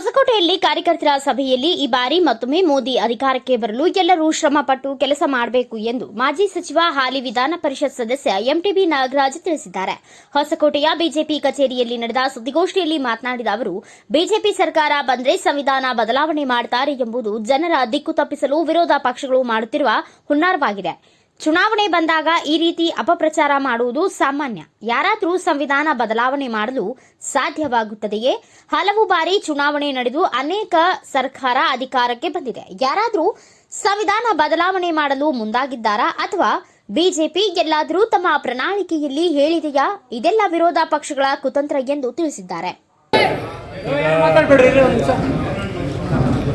ಹೊಸಕೋಟೆಯಲ್ಲಿ ಕಾರ್ಯಕರ್ತರ ಸಭೆಯಲ್ಲಿ ಈ ಬಾರಿ ಮತ್ತೊಮ್ಮೆ ಮೋದಿ ಅಧಿಕಾರಕ್ಕೆ ಬರಲು ಎಲ್ಲರೂ ಶ್ರಮಪಟ್ಟು ಕೆಲಸ ಮಾಡಬೇಕು ಎಂದು ಮಾಜಿ ಸಚಿವ ಹಾಲಿ ವಿಧಾನ ಪರಿಷತ್ ಸದಸ್ಯ ಎಂಟಿಬಿ ನಾಗರಾಜ್ ತಿಳಿಸಿದ್ದಾರೆ. ಹೊಸಕೋಟೆಯ ಬಿಜೆಪಿ ಕಚೇರಿಯಲ್ಲಿ ನಡೆದ ಸುದ್ದಿಗೋಷ್ಠಿಯಲ್ಲಿ ಮಾತನಾಡಿದ ಅವರು, ಬಿಜೆಪಿ ಸರ್ಕಾರ ಬಂದರೆ ಸಂವಿಧಾನ ಬದಲಾವಣೆ ಮಾಡುತ್ತಾರೆ ಎಂಬುದು ಜನರ ದಿಕ್ಕು ತಪ್ಪಿಸಲು ವಿರೋಧ ಪಕ್ಷಗಳು ಮಾಡುತ್ತಿರುವ ಹುನ್ನಾರವಾಗಿದೆ. ಚುನಾವಣೆ ಬಂದಾಗ ಈ ರೀತಿ ಅಪಪ್ರಚಾರ ಮಾಡುವುದು ಸಾಮಾನ್ಯ. ಯಾರಾದರೂ ಸಂವಿಧಾನ ಬದಲಾವಣೆ ಮಾಡಲು ಸಾಧ್ಯವಾಗುತ್ತದೆಯೇ? ಹಲವು ಬಾರಿ ಚುನಾವಣೆ ನಡೆದು ಅನೇಕ ಸರ್ಕಾರ ಅಧಿಕಾರಕ್ಕೆ ಬಂದಿದೆ. ಯಾರಾದರೂ ಸಂವಿಧಾನ ಬದಲಾವಣೆ ಮಾಡಲು ಮುಂದಾಗಿದ್ದಾರಾ? ಅಥವಾ ಬಿಜೆಪಿ ಎಲ್ಲಾದರೂ ತಮ್ಮ ಪ್ರಣಾಳಿಕೆಯಲ್ಲಿ ಹೇಳಿದೆಯಾ? ಇದೆಲ್ಲ ವಿರೋಧ ಪಕ್ಷಗಳ ಕುತಂತ್ರ ಎಂದು ತಿಳಿಸಿದ್ದಾರೆ.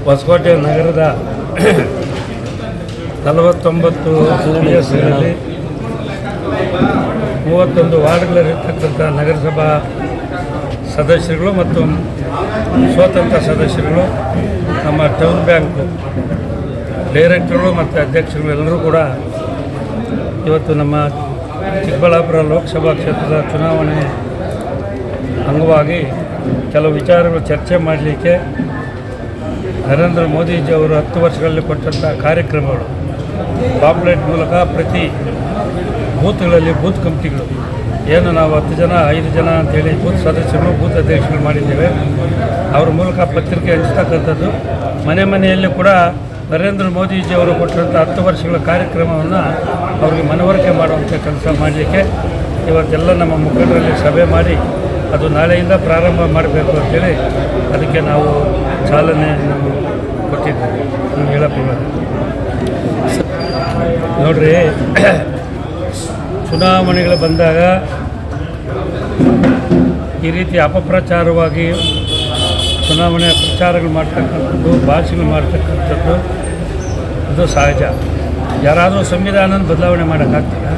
ಹೊಸಕೋಟೆ ನಗರದ ನಲವತ್ತೊಂಬತ್ತು ಗಳಲ್ಲಿ ಮೂವತ್ತೊಂದು ವಾರ್ಡ್ಗಳಲ್ಲಿರ್ತಕ್ಕಂಥ ನಗರಸಭಾ ಸದಸ್ಯರುಗಳು ಮತ್ತು ಸ್ವತಂತ್ರ ಸದಸ್ಯರುಗಳು ನಮ್ಮ ಟೌನ್ ಬ್ಯಾಂಕ್ ಡೈರೆಕ್ಟರ್ಗಳು ಮತ್ತು ಅಧ್ಯಕ್ಷರುಗಳು ಎಲ್ಲರೂ ಕೂಡ ಇವತ್ತು ನಮ್ಮ ಚಿಕ್ಕಬಳ್ಳಾಪುರ ಲೋಕಸಭಾ ಕ್ಷೇತ್ರದ ಚುನಾವಣೆ ಅಂಗವಾಗಿ ಕೆಲವು ವಿಚಾರಗಳು ಚರ್ಚೆ ಮಾಡಲಿಕ್ಕೆ ನರೇಂದ್ರ ಮೋದಿಜಿ ಅವರು ಹತ್ತು ವರ್ಷಗಳಲ್ಲಿ ಕೊಟ್ಟಂಥ ಕಾರ್ಯಕ್ರಮಗಳು. ಪಾಪ್ಲೆಟ್ ಮೂಲಕ ಪ್ರತಿ ಬೂತ್ಗಳಲ್ಲಿ ಬೂತ್ ಕಮಿಟಿಗಳು. ಏನು ನಾವು ಹತ್ತು ಜನ, ಐದು ಜನ ಅಂತೇಳಿ ಬೂತ್ ಸದಸ್ಯರು, ಬೂತ್ ಅಧ್ಯಕ್ಷರು ಮಾಡಿದ್ದೇವೆ. ಅವ್ರ ಮೂಲಕ ಪತ್ರಿಕೆ ಹಂಚ್ತಕ್ಕಂಥದ್ದು. ಮನೆ ಮನೆಯಲ್ಲಿ ಕೂಡ ನರೇಂದ್ರ ಮೋದಿಜಿಯವರು ಕೊಟ್ಟಿರುವಂಥ ಹತ್ತು ವರ್ಷಗಳ ಕಾರ್ಯಕ್ರಮವನ್ನು ಅವ್ರಿಗೆ ಮನವರಿಕೆ ಮಾಡುವಂಥ ಕೆಲಸ ಮಾಡಲಿಕ್ಕೆ ಇವತ್ತೆಲ್ಲ ನಮ್ಮ ಮುಖಂಡರಲ್ಲಿ ಸಭೆ ಮಾಡಿ ಅದು ನಾಳೆಯಿಂದ ಪ್ರಾರಂಭ ಮಾಡಬೇಕು ಅಂತೇಳಿ ಅದಕ್ಕೆ ನಾವು ಚಾಲನೆಯನ್ನು ಕೊಟ್ಟಿದ್ದೇವೆ. ಹೇಳಬಹುದು ನೋಡ್ರಿ. ಚುನಾವಣೆಗಳು ಬಂದಾಗ ಈ ರೀತಿ ಅಪಪ್ರಚಾರವಾಗಿ ಚುನಾವಣೆ ಪ್ರಚಾರಗಳು ಮಾಡ್ತಕ್ಕಂಥದ್ದು, ಭಾಷೆಗಳು ಮಾಡ್ತಕ್ಕಂಥದ್ದು, ಅದು ಸಹಜ. ಯಾರಾದರೂ ಸಂವಿಧಾನ ಬದಲಾವಣೆ ಮಾಡೋಕ್ಕಾಗ್ತಿಲ್ಲ.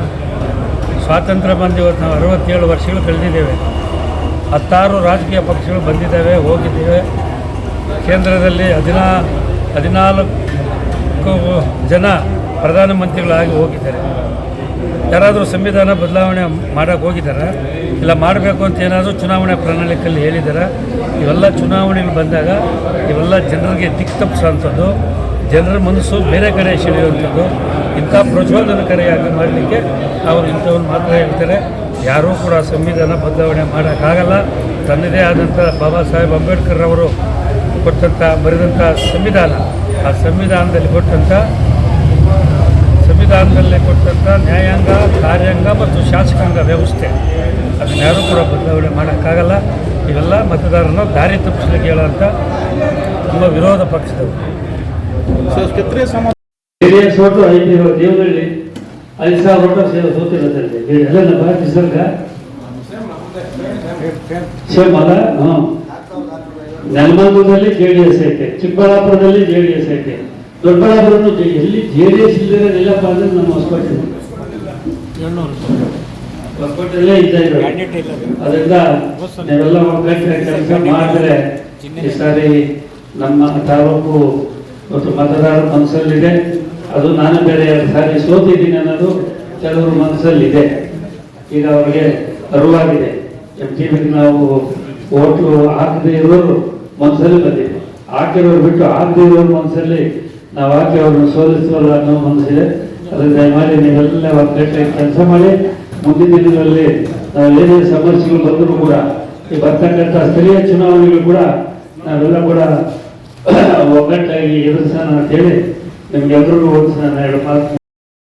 ಸ್ವಾತಂತ್ರ್ಯ ಬಂದು ಇವತ್ತು ನಾವು ಅರವತ್ತೇಳು ವರ್ಷಗಳು ಕಳೆದಿದ್ದೇವೆ. ಹತ್ತಾರು ರಾಜಕೀಯ ಪಕ್ಷಗಳು ಬಂದಿದ್ದಾವೆ, ಹೋಗಿದ್ದೇವೆ. ಕೇಂದ್ರದಲ್ಲಿ ಹದಿನಾ, ಹದಿನಾಲ್ಕು ಜನ ಪ್ರಧಾನಮಂತ್ರಿಗಳಾಗಿ ಹೋಗಿದ್ದಾರೆ. ಯಾರಾದರೂ ಸಂವಿಧಾನ ಬದಲಾವಣೆ ಮಾಡೋಕ್ಕೆ ಹೋಗಿದ್ದಾರೆ? ಇಲ್ಲ ಮಾಡಬೇಕು ಅಂತ ಏನಾದರೂ ಚುನಾವಣೆ ಪ್ರಣಾಳಿಕೆಯಲ್ಲಿ ಹೇಳಿದ್ದಾರೆ? ಇವೆಲ್ಲ ಚುನಾವಣೆಗಳು ಬಂದಾಗ ಇವೆಲ್ಲ ಜನರಿಗೆ ದಿಕ್ಕು ತಪ್ಪಿಸೋಂಥದ್ದು ಜನರ ಮನಸ್ಸು ಬೇರೆ ಕಡೆ ಸೆಳೆಯುವಂಥದ್ದು, ಇಂಥ ಪ್ರಚೋದನಕಾರಿಯಾಗಿ ಮಾಡಲಿಕ್ಕೆ ಅವರು ಇಂಥವ್ರು ಮಾತ್ರ ಹೇಳ್ತಾರೆ. ಯಾರೂ ಕೂಡ ಸಂವಿಧಾನ ಬದಲಾವಣೆ ಮಾಡೋಕ್ಕಾಗಲ್ಲ. ತನ್ನದೇ ಆದಂಥ ಬಾಬಾ ಸಾಹೇಬ್ ಅಂಬೇಡ್ಕರ್ ಅವರು ಕೊಟ್ಟಂಥ, ಬರೆದಂಥ ಸಂವಿಧಾನ, ಆ ಸಂವಿಧಾನದಲ್ಲಿ ಕೊಟ್ಟಂಥ ಸಂವಿಧಾನದಲ್ಲಿ ಕೊಟ್ಟಂಥ ನ್ಯಾಯಾಂಗ ಕಾರ್ಯಾಂಗ ಮತ್ತು ಶಾಸಕಾಂಗ ವ್ಯವಸ್ಥೆ. ಅದನ್ನ ಯಾರೂ ಕೂಡ ಬದಲಾವಣೆ ಮಾಡೋಕ್ಕಾಗಲ್ಲ. ಇವೆಲ್ಲ ಮತದಾರರನ್ನು ದಾರಿ ತಪ್ಪಿಸಲಿಕ್ಕೆ ಹೇಳುವಂಥ ತುಂಬ ವಿರೋಧ ಪಕ್ಷದವರು. ಜೆ ಡಿ ಎಸ್ ಒಟ್ಟು ಐದು ಇರೋ ದೇವರಲ್ಲಿ ಐದು ಸಾವಿರ ಒಟ್ಟು ಸೇವೆ ಸೋತಿರುತ್ತಂತೆ ಎಲ್ಲ ನಮ್ಮ ನಿಸರ್ಗ ಸೇಮ್ ಅಲ್ಲ? ಹ್ಞೂ ನೆಲಮಂಗಲದಲ್ಲಿ ಜೆ ಡಿ ಎಸ್ ಐತೆ ಚಿಕ್ಕಬಳ್ಳಾಪುರದಲ್ಲಿ ಜೆ ಡಿ ಎಸ್ ಐತೆ. ದೊಡ್ಡಬಳ್ಳಾಪುರನು ಎಲ್ಲಿ ಜೆ ಡಿ ಎಸ್ ಇಲ್ಲದಿರೋದಿಲ್ಲಪ್ಪ ಅಂದ್ರೆ ನಮ್ಮ ಹೊಸಕೋಟೆ ಹೊಸಕೋಟೆಯಲ್ಲೇ ಇದ್ದ ಇರೋದು. ಅದರಿಂದ ನೀವೆಲ್ಲ ಒಗ್ಗಟ್ಟಿನ ಕೆಲಸ ಮಾಡಿದ್ರೆ ಈ ಸಾರಿ ನಮ್ಮ ತಾಲೂಕು ಮತ್ತು ಮತದಾರರ ಮನಸ್ಸಲ್ಲಿದೆ. ಅದು ನಾನು ಬೇರೆ ಎರಡು ಸಾರಿ ಸೋತಿದ್ದೀನಿ ಅನ್ನೋದು ಕೆಲವರು ಮನಸ್ಸಲ್ಲಿದೆ. ಈಗ ಅವರಿಗೆ ಅರಿವಾಗಿದೆ. ಎಂ ಟಿ ನಾವು ಓಟು ಹಾಕದೇ ಇರೋರು ಮನಸ್ಸಲ್ಲಿ ಬಂದಿದೆ ಹಾಕಿರೋರು ಬಿಟ್ಟು ಹಾಕದೇ ಇರೋರು ಮನಸ್ಸಲ್ಲಿ ನಾವು ಹಾಕಿ ಅವ್ರನ್ನ ಅನ್ನೋ ಮನಸ್ಸಿದೆ ಅದಕ್ಕೆ ದಯಮಾಡಿ ನೀವೆಲ್ಲ ಒಗ್ಗಟ್ಟಾಗಿ ಕೆಲಸ ಮಾಡಿ, ಮುಂದಿನ ದಿನಗಳಲ್ಲಿ ನಾವು ಏನೇ ಸಮಸ್ಯೆಗಳು ಬಂದರೂ ಕೂಡ, ಈ ಬರ್ತಕ್ಕಂಥ ಸ್ಥಳೀಯ ಚುನಾವಣೆಗಳು ಕೂಡ ನಾವೆಲ್ಲ ಕೂಡ ಒಗ್ಗಟ್ಟಾಗಿ ಎದುರಿಸೋಣ ಅಂತೇಳಿ ನಿಮ್ಗೆಲ್ಲರಿಗೂ ಒಂದು ನಾನು ಎರಡು ಮಾತು